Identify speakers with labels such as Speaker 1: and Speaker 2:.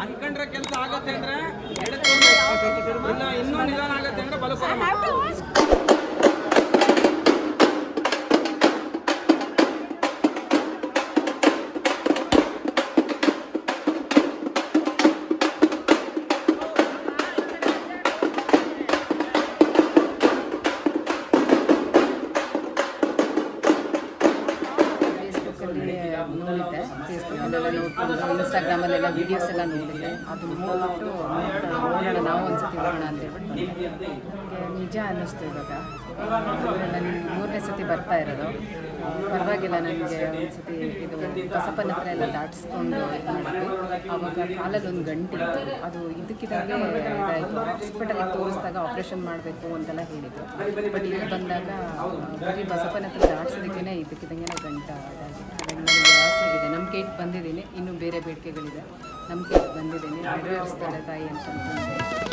Speaker 1: ಅನ್ಕೊಂಡ್ರೆ ಕೆಲಸ ಆಗತ್ತೆ ಅಂದ್ರೆ ಇನ್ನೂ ನಿಧಾನ ಆಗತ್ತೆ ಅಂದ್ರೆ ಬಲಕ್ಕೆ
Speaker 2: ಫೇಸ್ಬುಕ್ಕಲ್ಲೆಲ್ಲ ನೋಡ್ಕೊಂಡು ಇನ್ಸ್ಟಾಗ್ರಾಮಲ್ಲೆಲ್ಲ ವೀಡಿಯೋಸ್ ಎಲ್ಲ ನೋಡಿದ್ದೆ ಅದು ನೋಡ್ಬಿಟ್ಟು ನೋಡೋಣ ನಾವು ಒಂದ್ಸತಿ ಹೋಗೋಣ ಅಂತ ಹೇಳ್ಬಿಟ್ಟು ನಿಜ ಅನ್ನಿಸ್ತು ಇವಾಗ. ನಾನು ಮೂರನೇ ಸತಿ ಬರ್ತಾ ಇರೋದು. ಪರವಾಗಿಲ್ಲ, ನನಗೆ ಒಂದ್ಸತಿ ಇದು ಬಸಪ್ಪನ ಹತ್ರ ಎಲ್ಲ ದಾಟಿಸ್ಕೊಂಡು ಮಾಡಿದ್ವಿ ಆವಾಗ ಕಾಲಲ್ಲಿ ಒಂದು ಗಂಟಿತ್ತು. ಅದು ಇದಕ್ಕಿದ್ದಾಗೆ ಇದಾಯಿತು. ಹಾಸ್ಪಿಟಲಿಗೆ ತೋರಿಸಿದಾಗ ಆಪ್ರೇಷನ್ ಮಾಡಬೇಕು ಅಂತೆಲ್ಲ ಹೇಳಿದ್ರು. ಬಟ್ ಇಲ್ಲಿ ಬಂದಾಗ ಬರೀ ಬಸಪ್ಪನ ಹತ್ರ ದಾಟಿಸೋದಕ್ಕೇ ಇದಕ್ಕಿದ್ದಂಗೆ ಗಂಟೆ ಇದಾಗಿದೆ ಹಾಗಾಗಿ ಇಟ್ಟು ಬಂದಿದ್ದೀನಿ. ಇನ್ನೂ ಬೇರೆ ಬೇಡಿಕೆಗಳಿದೆ. ನಮ್ಮ ಇಟ್ಟು ಬಂದಿದ್ದೀನಿ. ನೆರವೇರಿಸ್ತಾರೆ ತಾಯಿ ಅಂತ